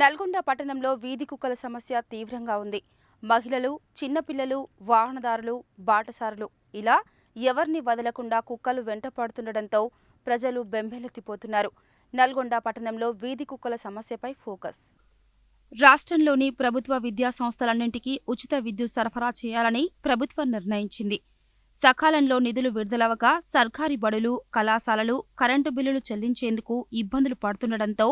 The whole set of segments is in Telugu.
నల్గొండ పట్టణంలో వీధి కుక్కల సమస్య తీవ్రంగా ఉంది. మహిళలు చిన్నపిల్లలు వాహనదారులు బాటసారులు ఇలా ఎవరిని వదలకుండా కుక్కలు వెంటపడుతుండటంతో ప్రజలు బెంబేలెత్తిపోతున్నారు. నల్గొండ పట్టణంలో వీధి కుక్కల సమస్యపై ఫోకస్. రాష్ట్రంలోని ప్రభుత్వ విద్యా సంస్థలన్నింటికీ ఉచిత విద్యుత్ సరఫరా చేయాలని ప్రభుత్వం నిర్ణయించింది. సకాలంలో నిధులు విడుదలవక సర్కారీ బడులు కళాశాలలు కరెంటు బిల్లులు చెల్లించేందుకు ఇబ్బందులు పడుతుండటంతో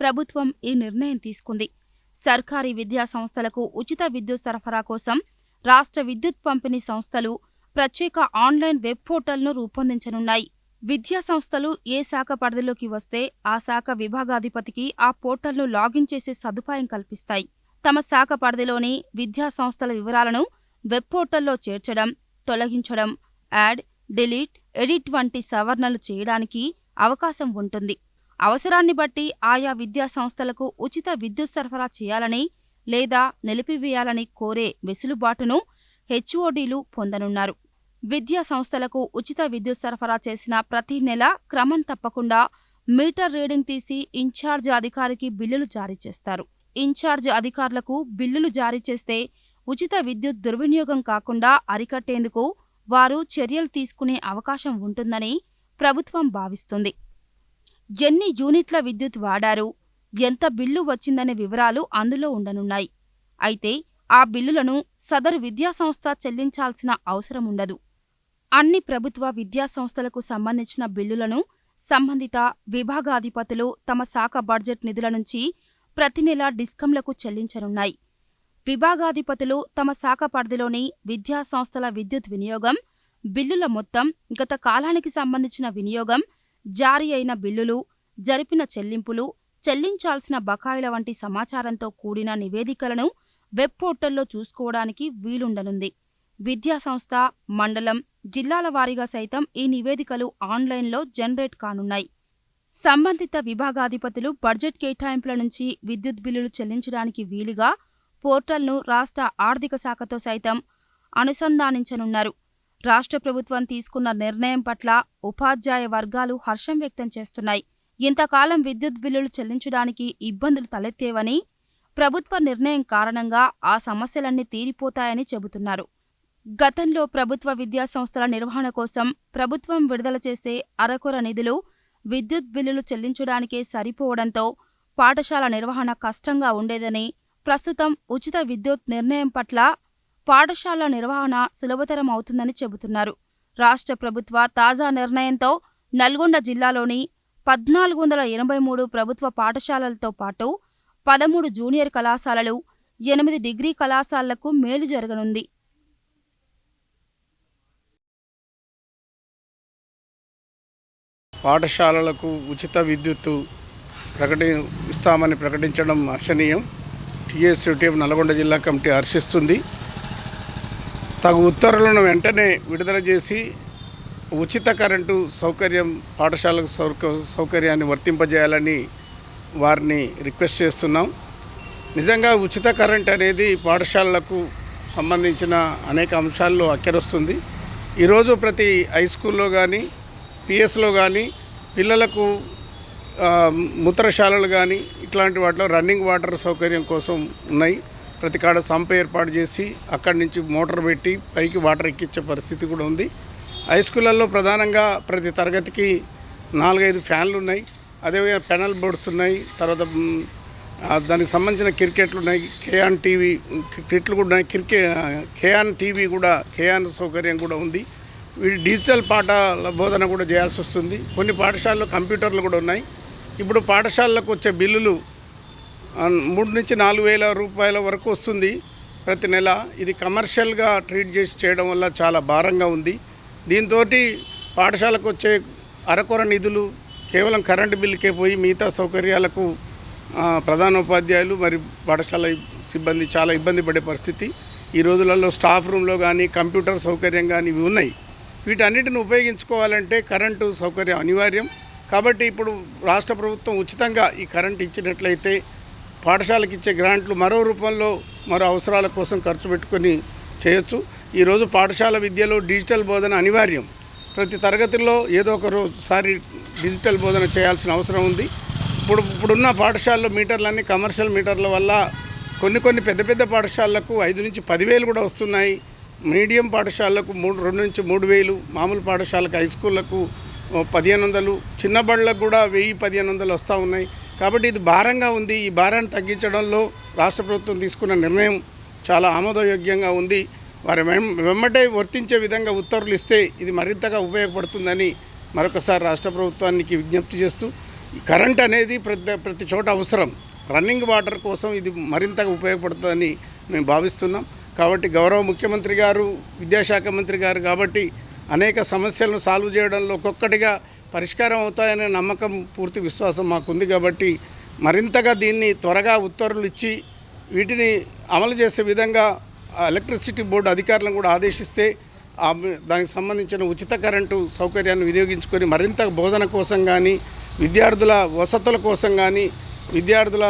ప్రభుత్వం ఈ నిర్ణయం తీసుకుంది. సర్కారీ విద్యా సంస్థలకు ఉచిత విద్యుత్ సరఫరా కోసం రాష్ట్ర విద్యుత్ పంపిణీ సంస్థలు ప్రత్యేక ఆన్లైన్ వెబ్ పోర్టల్ను రూపొందించనున్నాయి. విద్యా సంస్థలు ఏ శాఖ పరిధిలోకి వస్తే ఆ శాఖ విభాగాధిపతికి ఆ పోర్టల్ను లాగిన్ చేసే సదుపాయం కల్పిస్తాయి. తమ శాఖ పరిధిలోని విద్యా సంస్థల వివరాలను వెబ్ పోర్టల్లో చేర్చడం తొలగించడం యాడ్ డిలీట్ ఎడిట్ వంటి సవరణలు చేయడానికి అవకాశం ఉంటుంది. అవసరాన్ని బట్టి ఆయా విద్యా సంస్థలకు ఉచిత విద్యుత్ సరఫరా చేయాలని లేదా నిలిపివేయాలని కోరే వెసులుబాటును హెచ్ఓడీలు పొందనున్నారు. విద్యా సంస్థలకు ఉచిత విద్యుత్ సరఫరా చేసిన ప్రతి నెల క్రమం తప్పకుండా మీటర్ రీడింగ్ తీసి ఇన్ఛార్జ్ అధికారికి బిల్లులు జారీ చేస్తారు. ఇన్ఛార్జ్ అధికారులకు బిల్లులు జారీ చేస్తే ఉచిత విద్యుత్ దుర్వినియోగం కాకుండా అరికట్టేందుకు వారు చర్యలు తీసుకునే అవకాశం ఉంటుందని ప్రభుత్వం భావిస్తుంది. ఎన్ని యూనిట్ల విద్యుత్ వాడారు? ఎంత బిల్లు వచ్చిందనే వివరాలు అందులో ఉండనున్నాయి. అయితే ఆ బిల్లులను సదరు విద్యాసంస్థ చెల్లించాల్సిన అవసరం ఉండదు. అన్ని ప్రభుత్వ విద్యాసంస్థలకు సంబంధించిన బిల్లులను సంబంధిత విభాగాధిపతులు తమ శాఖ బడ్జెట్ నిధుల నుంచి ప్రతి నెల డిస్కంలకు చెల్లించనున్నాయి. విభాగాధిపతులు తమ శాఖ పరిధిలోని విద్యాసంస్థల విద్యుత్ వినియోగం బిల్లుల మొత్తం గత కాలానికి సంబంధించిన వినియోగం జారీ అయిన బిల్లులు జరిపిన చెల్లింపులు చెల్లించాల్సిన బకాయిల వంటి సమాచారంతో కూడిన నివేదికలను వెబ్ పోర్టల్లో చూసుకోవడానికి వీలుండనుంది. విద్యాసంస్థ మండలం జిల్లాల వారీగా సైతం ఈ నివేదికలు ఆన్లైన్లో జనరేట్ కానున్నాయి. సంబంధిత విభాగాధిపతులు బడ్జెట్ కేటాయింపుల నుంచి విద్యుత్ బిల్లులు చెల్లించడానికి వీలుగా పోర్టల్ను రాష్ట్ర ఆర్థిక శాఖతో సైతం అనుసంధానించనున్నారు. రాష్ట్ర ప్రభుత్వం తీసుకున్న నిర్ణయం పట్ల ఉపాధ్యాయ వర్గాలు హర్షం వ్యక్తం చేస్తున్నాయి. ఇంతకాలం విద్యుత్ బిల్లులు చెల్లించడానికి ఇబ్బందులు తలెత్తేవని ప్రభుత్వ నిర్ణయం కారణంగా ఆ సమస్యలన్నీ తీరిపోతాయని చెబుతున్నారు. గతంలో ప్రభుత్వ విద్యా సంస్థల నిర్వహణ కోసం ప్రభుత్వం విడుదల చేసే అరకొర నిధులు విద్యుత్ బిల్లులు చెల్లించడానికే సరిపోవడంతో పాఠశాల నిర్వహణ కష్టంగా ఉండేదని ప్రస్తుతం ఉచిత విద్యుత్ నిర్ణయం పట్ల పాఠశాల నిర్వహణ సులభతరం అవుతుందని చెబుతున్నారు. రాష్ట్ర ప్రభుత్వ తాజా నిర్ణయంతో నల్గొండ జిల్లాలోని పద్నాలుగు వందల ఎనభై మూడు ప్రభుత్వ పాఠశాలలతో పాటు పదమూడు జూనియర్ కళాశాలలు ఎనిమిది డిగ్రీ కళాశాలలకు మేలు జరగనుంది. పాఠశాలలకు ఉచిత విద్యుత్తు ప్రకటి ఇస్తామని ప్రకటించడం హర్షణీయం. టీఎస్యూటీఎఫ్ నల్గొండ జిల్లా కమిటీ హర్షిస్తుంది. తగు ఉత్తర్వులను వెంటనే విడుదల చేసి ఉచిత కరెంటు సౌకర్యం పాఠశాలకు సౌక సౌకర్యాన్ని వర్తింపజేయాలని వారిని రిక్వెస్ట్ చేస్తున్నాం. నిజంగా ఉచిత కరెంట్ అనేది పాఠశాలలకు సంబంధించిన అనేక అంశాల్లో అక్కరొస్తుంది. ఈరోజు ప్రతి హై స్కూల్లో కానీ పిఎస్లో కానీ పిల్లలకు మూత్రశాలలు కానీ ఇట్లాంటి వాటిలో రన్నింగ్ వాటర్ సౌకర్యం కోసం ఉన్నాయి. ప్రతి కాడ సంప ఏర్పాటు చేసి అక్కడి నుంచి మోటార్ పెట్టి పైకి వాటర్ ఎక్కించే పరిస్థితి కూడా ఉంది. హై స్కూళ్ళల్లో ప్రధానంగా ప్రతి తరగతికి నాలుగైదు ఫ్యాన్లు ఉన్నాయి. అదేవిధంగా పెనల్ బోర్డ్స్ ఉన్నాయి. తర్వాత దానికి సంబంధించిన క్రికెట్లు ఉన్నాయి. కేఆన్ టీవీ కిట్లు కూడా ఉన్నాయి. క్రికె కేఆన్ టీవీ కూడా కేఆన్ సౌకర్యం కూడా ఉంది. వీడి డిజిటల్ పాఠాల బోధన కూడా చేయాల్సి వస్తుంది. కొన్ని పాఠశాలలో కంప్యూటర్లు కూడా ఉన్నాయి. ఇప్పుడు పాఠశాలలకు వచ్చే బిల్లులు మూడు నుంచి నాలుగు వేల రూపాయల వరకు వస్తుంది ప్రతి నెల. ఇది కమర్షియల్గా ట్రీట్ చేసి చేయడం వల్ల చాలా భారంగా ఉంది. దీంతో పాఠశాలకు వచ్చే అరకొర నిధులు కేవలం కరెంటు బిల్లుకే పోయి మిగతా సౌకర్యాలకు ప్రధానోపాధ్యాయులు మరి పాఠశాల సిబ్బంది చాలా ఇబ్బంది పడే పరిస్థితి. ఈ రోజులలో స్టాఫ్ రూమ్లో కానీ కంప్యూటర్ సౌకర్యం కానీ ఇవి ఉన్నాయి. వీటన్నిటిని ఉపయోగించుకోవాలంటే కరెంటు సౌకర్యం అనివార్యం. కాబట్టి ఇప్పుడు రాష్ట్ర ప్రభుత్వం ఉచితంగా ఈ కరెంట్ ఇచ్చినట్లయితే పాఠశాలకు ఇచ్చే గ్రాంట్లు మరో రూపంలో మరో అవసరాల కోసం ఖర్చు పెట్టుకొని చేయొచ్చు. ఈరోజు పాఠశాల విద్యలో డిజిటల్ బోధన అనివార్యం. ప్రతి తరగతిలో ఏదో ఒక రోజుసారి డిజిటల్ బోధన చేయాల్సిన అవసరం ఉంది. ఇప్పుడు ఇప్పుడున్న పాఠశాలలో మీటర్లన్నీ కమర్షియల్ మీటర్ల వల్ల కొన్ని కొన్ని పెద్ద పెద్ద పాఠశాలలకు ఐదు నుంచి పదివేలు కూడా వస్తున్నాయి. మీడియం పాఠశాలకు మూడు రెండు నుంచి మూడు వేలు మామూలు పాఠశాలకు హై స్కూళ్ళకు పదిహేను వందలు చిన్న బళ్ళకు కూడా వెయ్యి పదిహేను వందలు వస్తూ ఉన్నాయి. కాబట్టి ఇది భారంగా ఉంది. ఈ భారాన్ని తగ్గించడంలో రాష్ట్ర ప్రభుత్వం తీసుకున్న నిర్ణయం చాలా ఆమోదయోగ్యంగా ఉంది. వారి వెం- వెంబటే వర్తించే విధంగా ఉత్తర్వులు ఇస్తే ఇది మరింతగా ఉపయోగపడుతుందని మరొకసారి రాష్ట్ర ప్రభుత్వానికి విజ్ఞప్తి చేస్తూ కరెంట్ అనేది ప్రతి ప్రతి చోట అవసరం. రన్నింగ్ వాటర్ కోసం ఇది మరింతగా ఉపయోగపడుతుందని మేము భావిస్తున్నాం. కాబట్టి గౌరవ ముఖ్యమంత్రి గారు విద్యాశాఖ మంత్రి గారు కాబట్టి అనేక సమస్యలను సాల్వ్ చేయడంలో ఒక్కొక్కటిగా పరిష్కారం అవుతాయనే నమ్మకం పూర్తి విశ్వాసం మాకుంది కాబట్టి మరింతగా దీన్ని త్వరగా ఉత్తర్వులు ఇచ్చి వీటిని అమలు చేసే విధంగా ఎలక్ట్రిసిటీ బోర్డు అధికారులను కూడా ఆదేశిస్తే దానికి సంబంధించిన ఉచిత కరెంటు సౌకర్యాన్ని వినియోగించుకొని మరింత బోధన కోసం కానీ విద్యార్థుల వసతుల కోసం కానీ విద్యార్థుల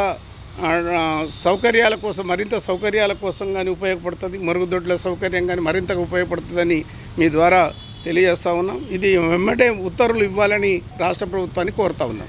సౌకర్యాల కోసం మరింత సౌకర్యాల కోసం కానీ ఉపయోగపడుతుంది మరుగుదొడ్ల సౌకర్యం కానీ మరింతగా ఉపయోగపడుతుందని మీ ద్వారా తెలియజేస్తా ఉన్నాం. ఇది వెంబడే ఉత్తర్వులు ఇవ్వాలని రాష్ట్ర ప్రభుత్వాన్ని కోరుతా ఉన్నాం.